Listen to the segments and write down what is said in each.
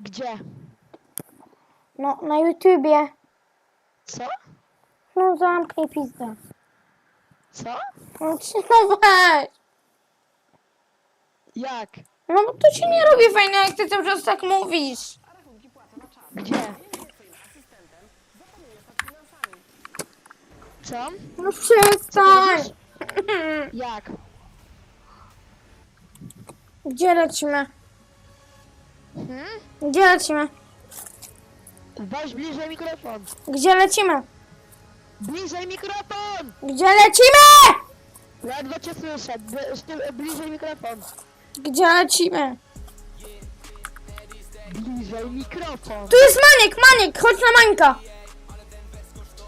Gdzie? No, na YouTubie. Co? No, zamknij pizdę. Co? No, ci- weź. Jak? No, bo to się nie robi fajnie, jak ty cały czas tak mówisz. Gdzie? Co? No, przestań. Jak? Gdzie lecimy? Hmm? Gdzie lecimy? Weź bliżej mikrofon. Gdzie lecimy? Bliżej mikrofon! Gdzie lecimy? Ledwo cię słyszę. Bli- szty- Bliżej mikrofon. Gdzie lecimy? Bliżej mikrofon. Tu jest Maniek, Maniek, chodź na Mańka.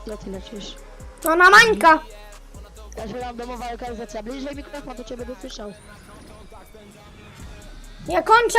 Gdzie ty lecisz? No, na Mańka. Ja się randomowa lokalizacja. Bliżej mikrofon, to cię będę słyszał. Ja kończę.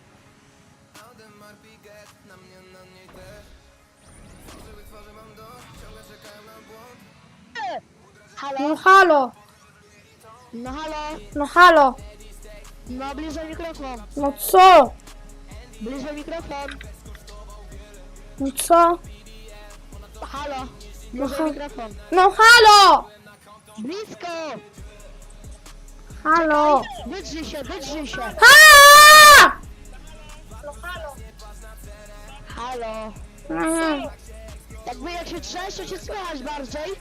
Halo. No halo, No halo. no halo. No bliżej mikrofon. No co? Bliżej mikrofon. No co? Halo. Bliżej ha- mikrofon. No halo! Blisko. Halo! Wydrzyj się, wydrzyj się. Ha! Halo. Mhm. Jakby jak się trzesz, to się słychać bardziej,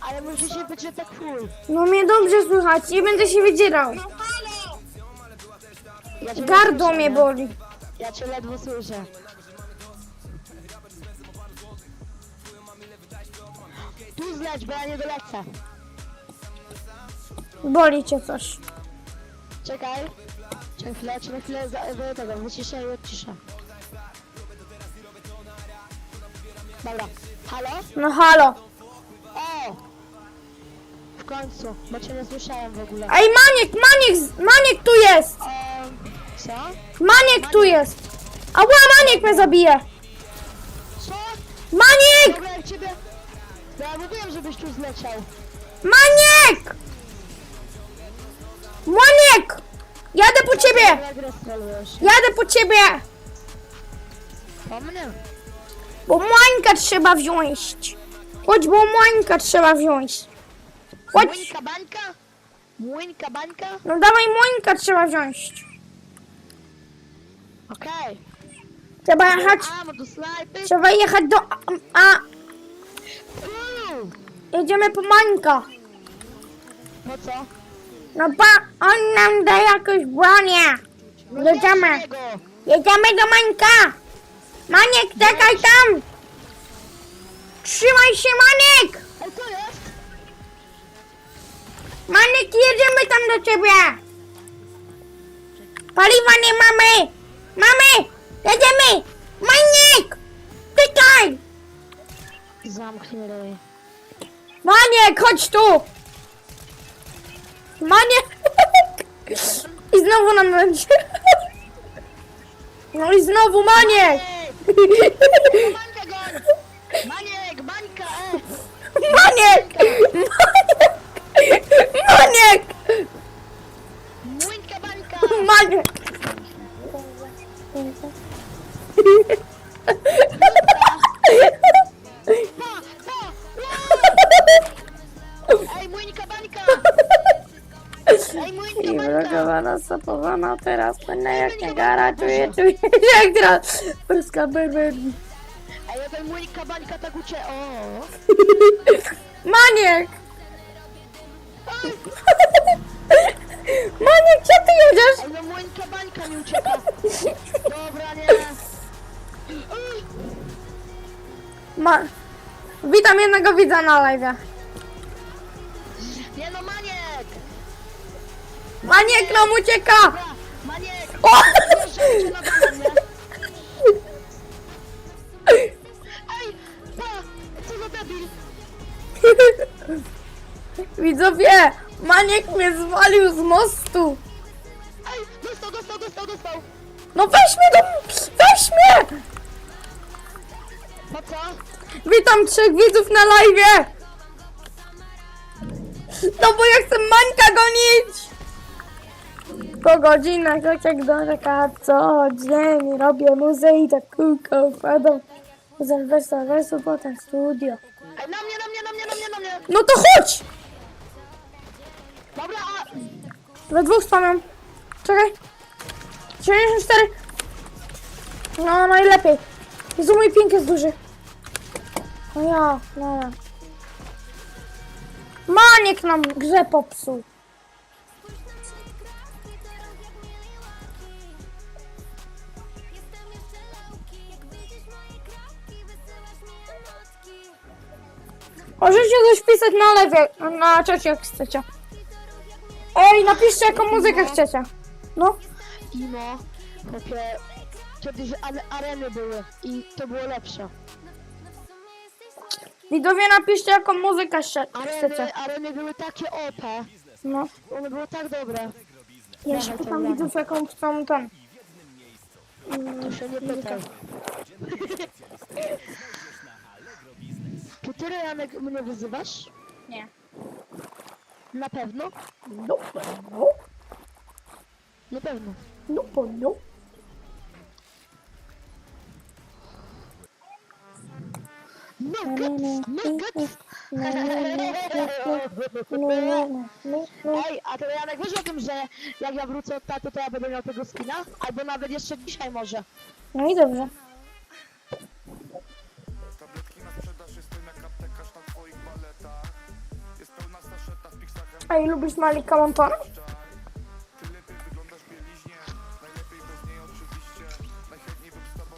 ale musi się być tak full. No mnie dobrze słychać, nie będę się wydzierał. Ja cię Gardło słyszę, mnie nie? boli. Ja cię ledwo słyszę. Tu zleć, bo ja nie dolecę. Boli cię coś. Czekaj. Chwilę, czekaj chwilę, za, tego, wyciszę i odciszę. Dobra. Halo? No halo. O! W końcu, bo cię nie słyszałem w ogóle. Ej, Maniek, Maniek, z- Maniek tu jest! O, co? Maniek tu jest! Ała, Maniek mnie zabije! Co? Maniek! Dobra, jak ciebie... No ja mówiłem, żebyś tu zleciał. Maniek! Maniek! Jadę po ciebie! Jak rozstrzelujesz? Jadę po ciebie! Po mnie? Bo Mańka trzeba wziąć. Chodź, bo Mańka trzeba wziąć. Chodź. Młyńka bańka? No dawaj Mańka trzeba wziąć. Okej. Trzeba jechać, A, bo trzeba jechać do... A, a Uuu. jedziemy po Mańka. No co? No pa, on nam da jakąś bronię. No Jedziemy. Jedziemy do Mańka. Maniek, czekaj tam. Trzymaj się, Maniek. Ej, jest? Maniek, jedziemy tam do ciebie. Paliwa nie mamy. Mamy. Jedziemy. Maniek. Czekaj. Zamknij ryj. Maniek, chodź tu. Maniek. I znowu nam będzie. No i znowu Maniek. Goń! Maniek, bańka, e! Maniek. Maniek. Maniek. Bańka! Maniek. I wrogowana, sapowana, teraz będę jak nie garażuję, czuję się jak teraz. Polska berberni. Ej, ja ten młyńka bańka tak ucie... O! Maniek! Maniek, gdzie ty jedziesz? Ej, no młyńka bańka mi ucieka! Dobra, nie! Ej, Ma... Witam jednego widza na live. Maniek nam ucieka! Maniek! O! Widzowie! Maniek mnie zwalił z mostu! Ej! Dostał, dostał, dostał, dostał! No weź mnie do... Weź mnie! Co? Witam trzech widzów na live! No bo ja chcę Mańka gonić! Po godzinach, tak jak do taka co dzień robię muzę i tak kółko układam. Potem wersa, wersu, potem studio. Ej, na mnie, na mnie, na mnie, na mnie, na mnie. No to chodź! Dobra, a... We dwóch spamiam. Czekaj. 74. No, najlepiej. Jezu, mój ping jest duży. No ja, no ja. Maniek nam grze popsuł. Możecie coś pisać na lewie, na czacie jak chcecie. Ej, napiszcie jaką muzykę chcecie. No. Imo, chłopie, kiedyś ale areny były i to było lepsze. Widzowie napiszcie jaką muzykę sze- chcecie. Areny, areny były takie OP. No. One były tak dobre. Ja się pytam widzów jaką chcą ten. To się nie pytaj. Ty, Janek, mnie wyzywasz? Nie. Na pewno? No, no, Na pewno. no, no. Nuggets! No, no, no, no. Ej, a to Janek, wiesz o tym, że jak ja wrócę od taty, to ja będę miał tego skina? Albo nawet jeszcze dzisiaj może. No i dobrze.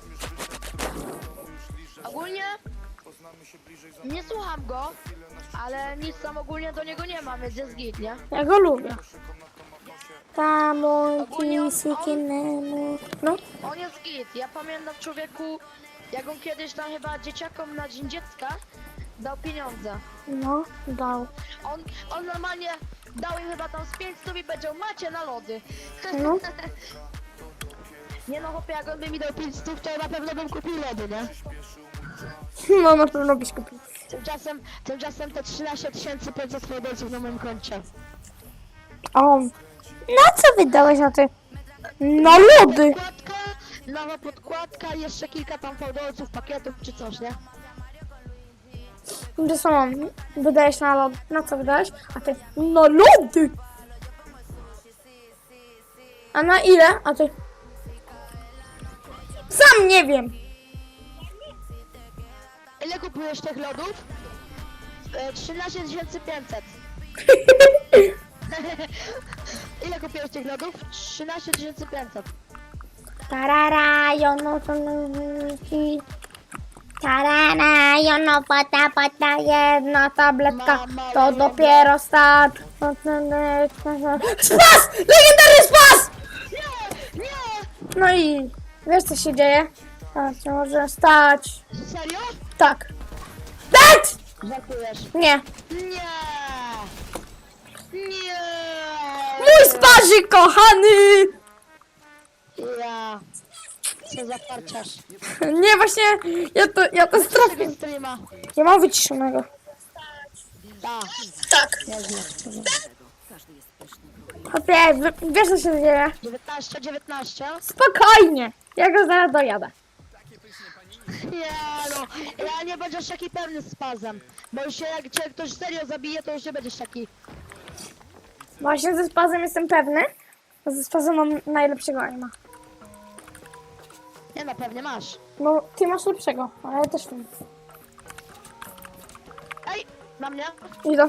Wyszedł Do domu już liżę Ogólnie nie słucham go, ale nic tam ogólnie do niego nie mam, więc jest git, nie? Ja go lubię. w nosie Tamo, kisikinemu. No. On jest git. Ja pamiętam człowieku, jak on kiedyś tam chyba dzieciakom na Dzień Dziecka dał pieniądze. No, dał. On, on normalnie dał im chyba tam z 500 i powiedział macie na lody. No. Nie no chłopie, jak on by mi dał 500, to ja na pewno bym kupił lody, nie? No, na pewno byś kupił. Tymczasem, tymczasem te 13 500 folderców na moim koncie. O. Na co wydałeś na ty? Na lody. Podkładka, nowa podkładka i jeszcze kilka tam folderców, pakietów czy coś, nie? To samo. Wydajesz na lody. Na co wydałeś? A ty? Na lody. A na ile? A ty? Sam nie wiem. Ile kupujesz tych lodów? E, 13 500. Ile kupiłeś tych lodów? 13 500. Tarara, jono to. Tarara, jono pata pata jedna tabletka. To dopiero start. Spas! Legendarny spas! Nie! Nie! No i wiesz co się dzieje? Tak, może stać. Serio? Tak. Żartujesz. Nie. Nie! Nie! Mój sparzyk kochany! Ja. Nie, właśnie, ja to, ja to strafię. Tego streama. Nie mam wyciszonego. Tak, Tak. nieźle. W- wiesz co się dzieje? 19, 19. Spokojnie. Ja go zaraz dojadę. Nie no, ja nie będziesz taki pewny z pazem. Bo już się jak cię ktoś serio zabije, to już nie będziesz taki. Właśnie ze spazem jestem pewny. bo Ze spazem mam najlepszego aima. Nie no, pewnie masz. No, ty masz lepszego, ale ja też wiem. Ej, na mnie? Idę.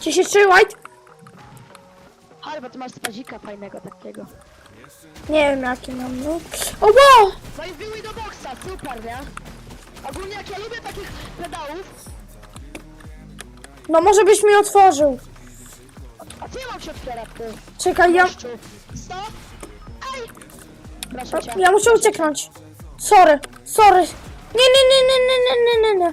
33 white? Ale bo ty masz spazika fajnego takiego. Nie wiem jaki mam, no. O, wow! No i wbiły do boksa, super, nie? Ogólnie jak ja lubię takich pedałów, No może byś mi otworzył. a co ja mam się otwierać, ty? Czekaj, ja, Gościu? Co? Proszę cię. Ja muszę ucieknąć. Sorry, sorry. Nie, nie, nie, nie, nie, nie, nie, nie.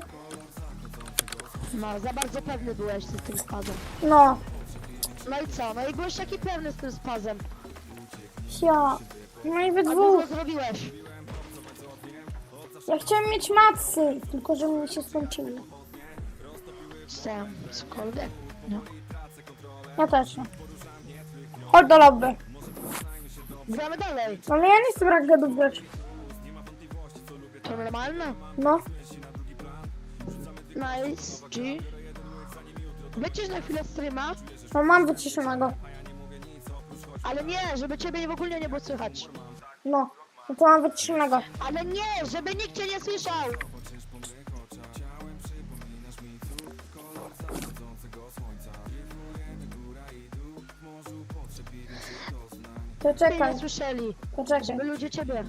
No, za bardzo pewny byłeś ty z tym spazem. No, No i co? No i byłeś taki pewny z tym spazem. ja. No i we dwóch. dużo zrobiłeś. Ja chciałem mieć macy, tylko że mi się skończyły. Chciałem cokolwiek. No. Ja też. Chodź do lobby. Gramy dalej. Ale ja nie chcę rankedów grać. To normalne. No. Nice. G. Wycisz na chwilę streama, No mam wyciszonego. ale nie, żeby ciebie w ogóle nie było słychać. No. No to mam wyciszonego. Ale nie, żeby nikt cię nie słyszał. To czekaj, nie słyszeli, to czekaj. żeby ludzie ciebie.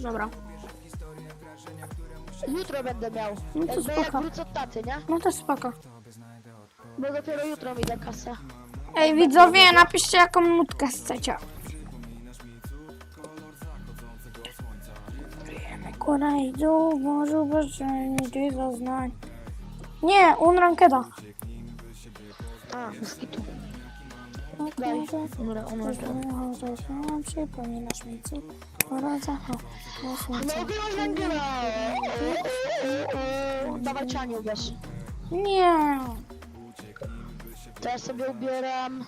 Dobra. Jutro będę miał. No to Jakby jak spoko. wrócę od taty, nie? No to spoko. Bo dopiero jutro mi da kasę. Ej, widzowie, napiszcie jaką nutkę chcecie. Kurajdu, Bożu, Bożeni, ty zaznań. Nie, Unrankeda. A, moskitu. Daj. Umrę, umrę. Przypominasz mi co? Porodzach, No byłaś węgla! Dawaj cianie ubierz. Nie. To ja sobie ubieram...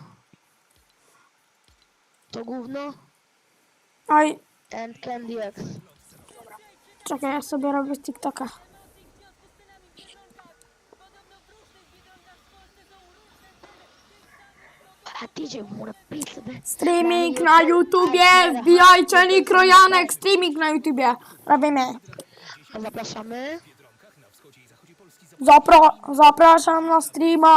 To gówno Oj, and Candy X. czekaj, ja sobie robię z TikToka. Streaming na YouTubie, wbijajcie Nikrojanek, streaming na YouTubie. Robimy. Zapraszamy. Zapra zapraszam na streama.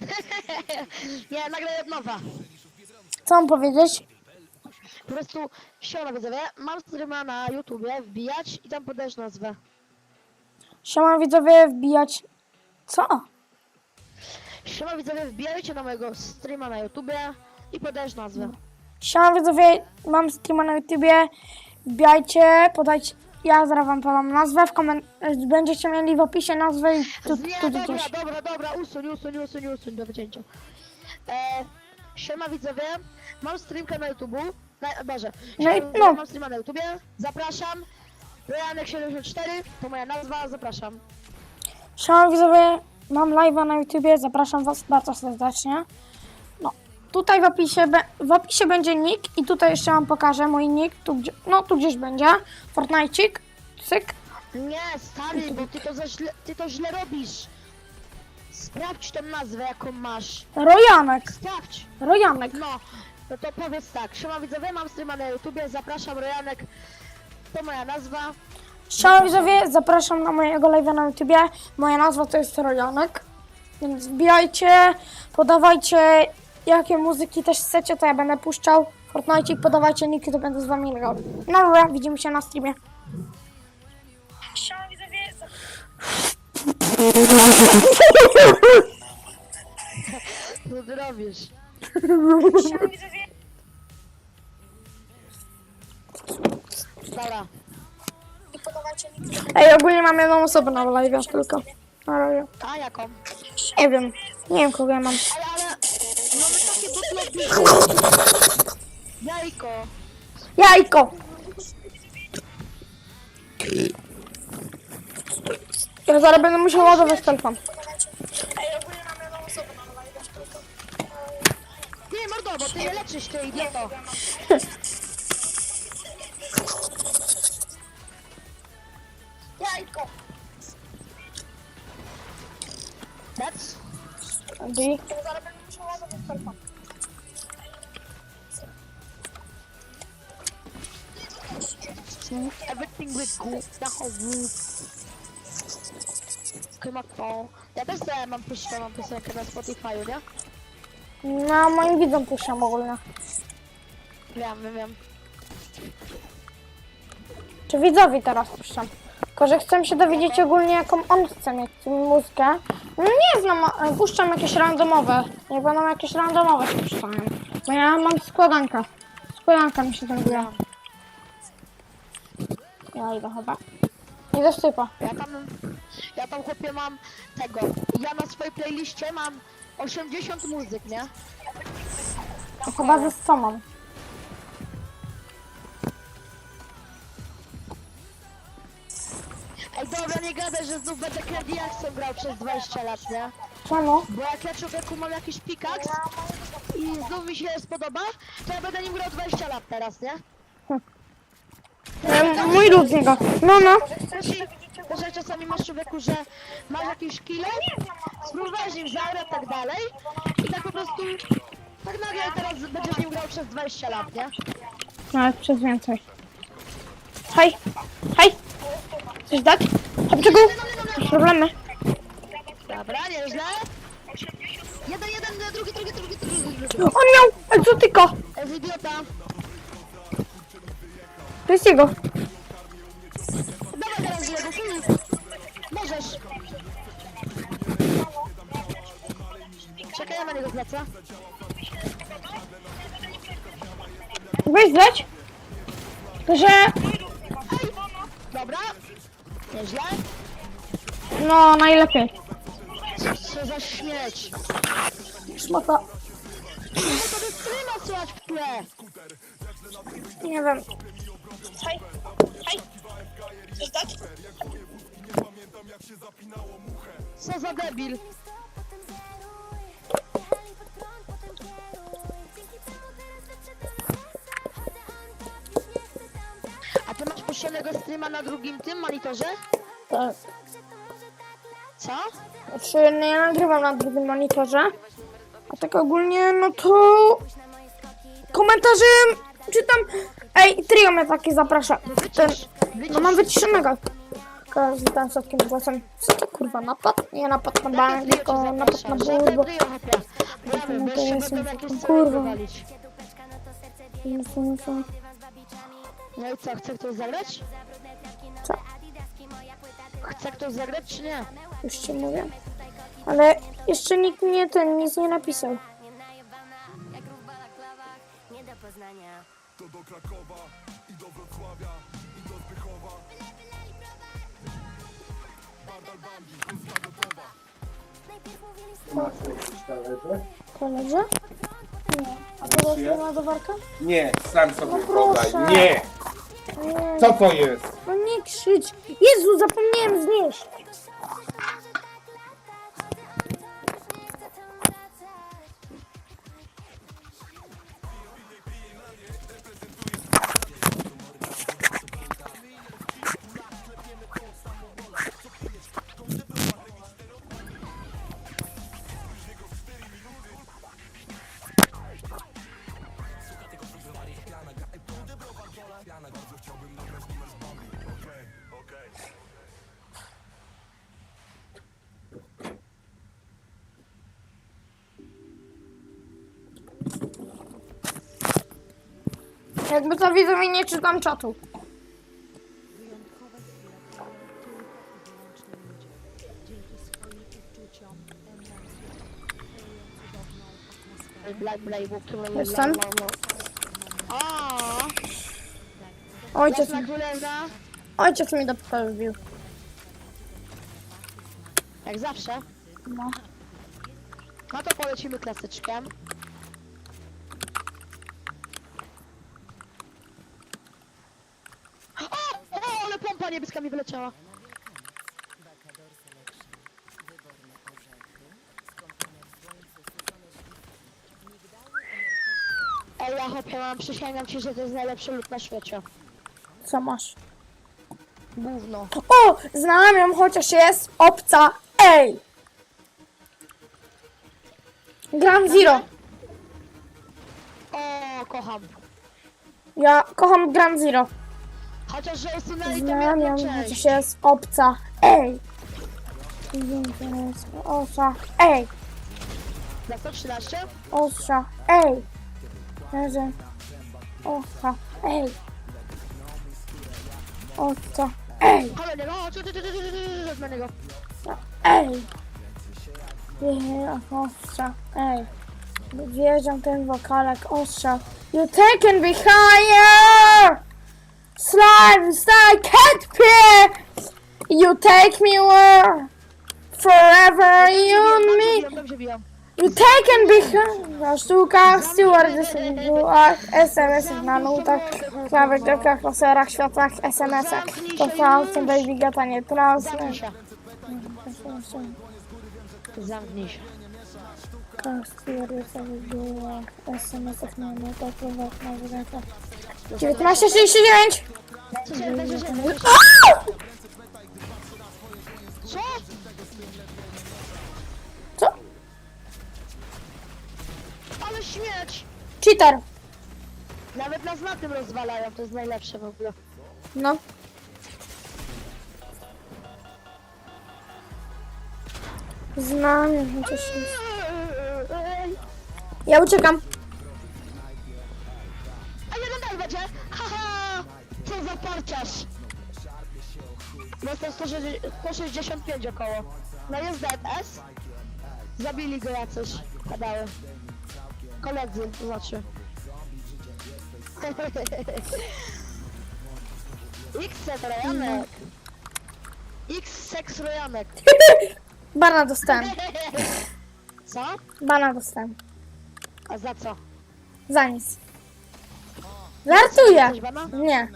Nie, od nowa. Co mam powiedzieć? Po prostu siema widzowie, mam streama na YouTubie, wbijać i tam podajesz nazwę. Siema widzowie, wbijać. Co? Siema widzowie, wbijajcie na mojego streama na YouTubie i podajesz nazwę. Siema widzowie, mam streama na YouTubie. Wbijajcie, podajcie. Ja zaraz wam podam nazwę w koment... Będziecie mieli w opisie nazwę i tu, Nie, tu dobra, dobra, dobra, usuń, usuń, usuń, usuń do wycięcia. E, siema widzowie, mam streamkę na YouTubu. Na, Boże, No i- siema, no. mam streama na YouTubie, zapraszam. Rojanek74, to moja nazwa, zapraszam. Siema widzowie, mam live'a na YouTubie, zapraszam was bardzo serdecznie. No, tutaj w opisie, w opisie będzie nick i tutaj jeszcze wam pokażę mój nick, tu, gdzie, no tu gdzieś będzie, Fortnite'cik, cyk. Nie, stary, bo ty to, za źle, ty to źle robisz. Sprawdź tę nazwę, jaką masz. Rojanek, Sprawdź. Rojanek. No, no to powiedz tak. Siema widzowie, mam streama na YouTubie, zapraszam Rojanek. To moja nazwa. Siema widzowie, zapraszam na mojego live'a na YouTubie, moja nazwa to jest Rojanek, więc wbijajcie, podawajcie jakie muzyki też chcecie, to ja będę puszczał. Fortnite'cik, podawajcie niki, to będę z wami grał. No dobra, widzimy się na streamie. Siema widzowie, Co ty robisz? Dobra. Ej, ogólnie mam jedną osobę na live tylko. Na razie. A jaką? Nie wiem. Nie wiem kogo ja mam. Ale, ale... Mamy takie podlogi. Jajko. Jajko! Ja zaraz będę musiał ładować telefon. idioto. Andy. Zaraz będę musiała ładować telefon. Everything with good. Na chowu. Ja też sobie mam puszczoną piosenkę na Spotify'u, nie? No, moim widzom puszczam ogólnie. Wiem, wiem, wiem. Czy widzowi teraz puszczam? Tylko, że chcę się dowiedzieć ogólnie, jaką on chce mieć muzykę. No nie znam, puszczam jakieś randomowe. Jak będą jakieś randomowe się puszczają. Bo ja mam składankę. Składanka mi się gra. Ja idę chyba. Idę szczypa. Ja tam, ja tam chłopie mam tego. Ja na swojej playliście mam 80 muzyk, nie? To chyba ze 100 Ej, dobra, nie gadaj, że znów będę Candy Jackson grał przez 20 lat, nie? Czemu? Bo jak ja człowieku mam jakiś pikaks i znów mi się spodoba, to ja będę nim grał 20 lat teraz, nie? E, mój lud z niego. No, no. Też, też jak czasami masz człowieku, że masz jakiś kilo, spróbowałeś nim zagrać, tak dalej i tak po prostu, tak nagle teraz będziesz nim grał przez 20 lat, nie? Nawet przez więcej. Hej, hej. Chcesz dać? Chłopczyku, masz problemy. Dobra, nieźle. Jeden, jeden, drugi, drugi, drugi, drugi, drugi. On miał egzotyko. Jest idiota. To jest jego. Dawaj teraz jego, Filip. Możesz. Czekaj, ja na niego zlecę. Weź zleć. Że, Dobra. Nieźle. no, najlepiej. Co za śmieć. Szmata. To by streama słychać w tle. Nie wiem. Hej. Hej. Chcesz dać? Co za debil. Puszczonego streama na drugim tym monitorze? Tak. Co? Znaczy, no ja nagrywam na drugim monitorze. A tak ogólnie, no to... Komentarze czytam... Ej, trio mnie takie zaprasza. Ten... No mam wyciszonego. Każdy tam słodkim głosem. Co to kurwa, napad? Nie napad na bank, tylko napad na burbo. Brawy, No bo to jeszcze No i co, chce ktoś zagrać? Co? Chce ktoś zagrać czy nie? Już ci mówię. Ale jeszcze nikt nie ten, nic nie napisał. To do Krakowa i do Wrocławia i do Zbychowa Koledze? Nie. A to jest nie ładowarka? Nie, sam sobie No podaj. proszę. Nie! Nie. Co to jest? No nie krzycz. Jezu, zapomniałem znieść. Jakby to widzę i nie czytam czatu. Black Jestem. O, Ojciec, Królewna, ojciec mi do pokoju wbił. jak zawsze. No. No to polecimy klasyczkiem. O, o, ale pompa niebieska mi wyleciała. Ej, Ja chłopie mam, przysięgam ci, że to jest najlepszy lód na świecie. Co masz? Gówno. O! Znałam ją, chociaż jest obca. Ej! Grand Zero. O, kocham. Ja kocham Grand Zero. Chociaż, że usunęli tą Znałam ją, jedną chociaż część. jest obca. Ej! Osa. Ej! Na 113? Osa. Ej! Leży. Osa. Ej! Osa. Ej! Ale nie, no, ty, ty, ty, ty, ty, ty, ty, na niego. Ej! Ostrza. Ej! Wjeżdżam ten wokalek ostrza. You taken me higher! Slimes I can't bear. You take me where forever you and me. You take and behind na sztukach, stewardess, stewardessy, bułach, SMS-ach, na nutach, klawych, depkach, laserach, światłach, SMS-ach. To Francem, baby, gatanie, transfer. Zamknij się. Zamknij się. Kastwierdzowych bułach, SMS-ach, na nutach, klawych, na 1969! Co się będzie, że... Co? Co? Ale śmieć! Cheater! Nawet nas na tym rozwalają, to jest najlepsze w ogóle. No. Znam, chociaż Ja uciekam. Parciarz! Dostał 160 165 około. No jest ZS. Zabili go jacyś. Padały. Koledzy, to znaczy. X-set Rojanek. X-sex Rojanek. Bana dostałem. Co? Bana dostałem. A za co? Za nic. Żartuję! Nie.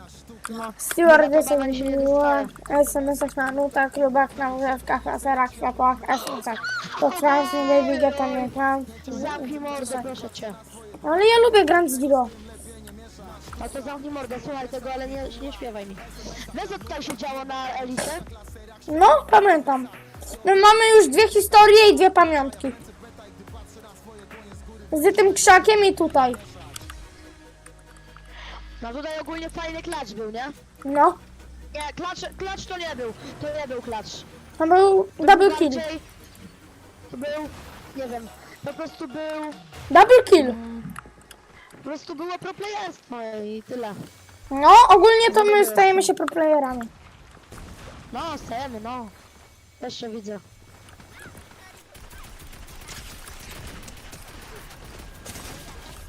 No. Nie była dostaje. SMS-ach na nutach, klubach, na używkach, laserach, światłach, SMS-ach. To trans, nie baby, geta, nie tam. Zamknij mordę, proszę cię. Ale ja lubię Grand Zero. No to zamknij mordę, słuchaj tego, ale nie, nie śpiewaj mi. Wiesz co tutaj się działo na Elicie? No, pamiętam. My mamy już dwie historie i dwie pamiątki. Z tym krzakiem i tutaj. No tutaj ogólnie fajny klacz był, nie? No, Nie, klacz, klacz to nie był. To nie był klacz. to był double kill. To był, nie wiem, po prostu był, Double kill. po prostu było pro playerstwo i tyle. No, ogólnie to my stajemy się pro playerami. No, stajemy, no. Też się widzę.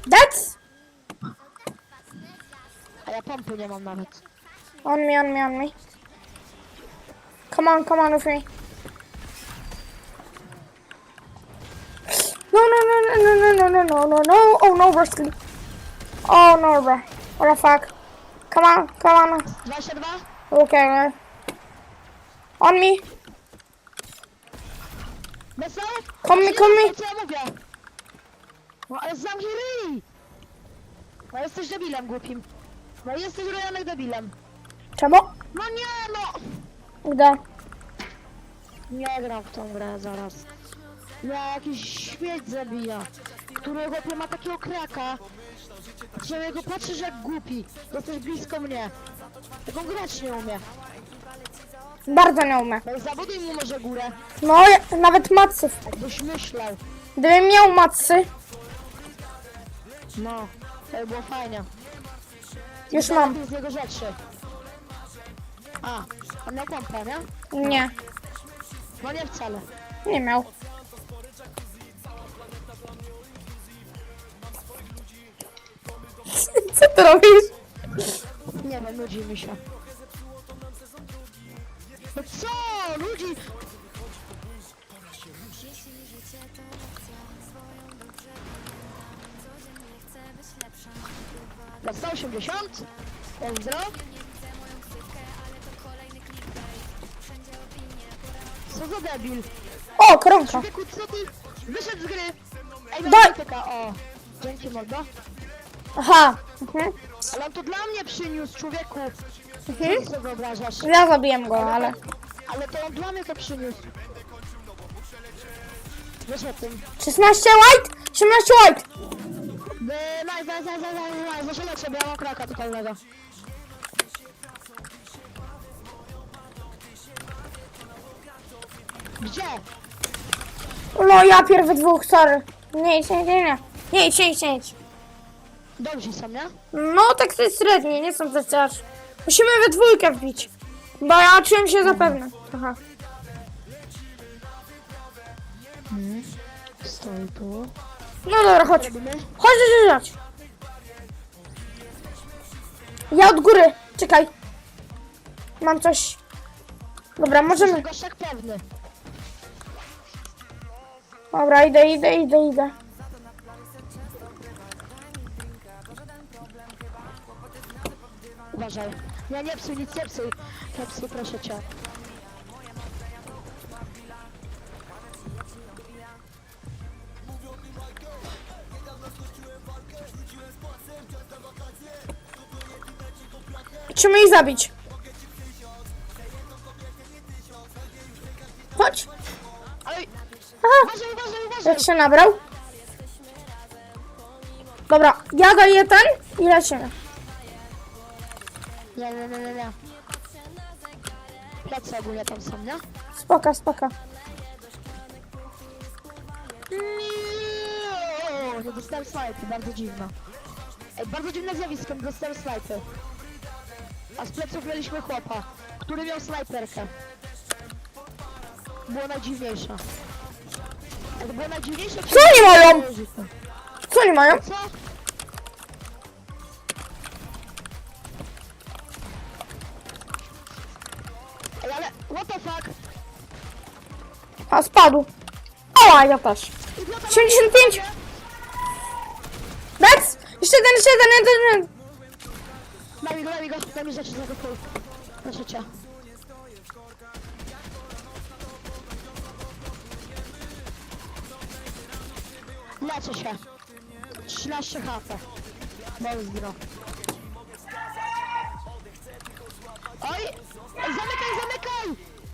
That's A ja pompy nie mam nawet. on me, on me, on me. Come on, come on me. No, no, no, no, no, no, no, no, no, no. Oh no, Wesley. Oh no, bro. What the fuck? Come on, come on. 22? Okay, man. On me. Wesoł? Kom mi, kom mi. Co ja mówię? No ale zamknij ryj! No jesteś debilem głupim. No jesteś rojanek debilem. Czemu? No nie no! Gdzie? Nie gram w tą grę zaraz. Ja jakiś śmieć zabija, który chłopie ma takiego kraka, że jego patrzysz jak głupi. Jesteś blisko mnie. On grać nie umie. Bardzo nie umiem. No zabuduj mu może górę, No, ja- nawet macy. jakbyś myślał. Gdybym miał macy, No, to by było fajnie. Już mam. Z jego rzeczy. A, on miał pompę, nie? Nie, No nie wcale. nie miał. Co ty robisz? Nie wiem, nudzi mi się. No co? Ludzi... Na 180? Pozdro. Co za debil? O, koronka. Człowieku, co ty? Wyszedł z gry! Ej, Daj! o! Dzięki, mordo. Aha. Mhm. Ale on to dla mnie przyniósł, człowieku. Mhm. Co wyobrażasz? Ja zabiłem go, ale... Ale to on dla mnie to przyniósł. O tym. 16 white? 17 white! By, naj, naj, naj, naj, naj, naj, zasilę ciebie, ja mam kraka totalnego. Gdzie? No ja pierwy dwóch, sorry. Nie idź, nie, nie, nie. Nie idź, nie idź, nie idź. Dobrzy są, nie? No tak to jest średnie, nie są tacy aż. Musimy we dwójkę wbić. Bo ja czułem się zapewne. Aha. Stoi tu. No dobra, chodź. Chodź, chodź, chodź. Ja od góry. Czekaj. Mam coś. Dobra, możemy. Jestem gościak pewny. Dobra, idę, idę, idę, idę. Uważaj. Nie, nie psuj, nic nie psuj. Nie psuj, proszę cię. Musimy ich zabić. Chodź. Aha. uważaj, uważaj, uważaj. Jak się nabrał? Dobra, ja daję ten i lecimy. Nie, nie, nie, nie, nie. Plecy ogólnie tam są, nie? Spoko, spoko. Nie, dostałem snajpy, bardzo dziwne. Ej, bardzo dziwne zjawisko, dostałem snajpy. A z pleców mieliśmy chłopa, który miał snajperkę. Było najdziwniejsze. Ej, to było najdziwniejsze... Co oni mają? Co oni mają? Co? Ej, ale what the fuck? A, spadł. O, ja też. Idiota, 75. Bex! Jeszcze jeden, jeszcze jeden, jeden, jeden. Daj mi go, daj mi go, daj mi rzeczy za to król. Proszę cię. Leczę się. 13 HP. Mozdro. Oj!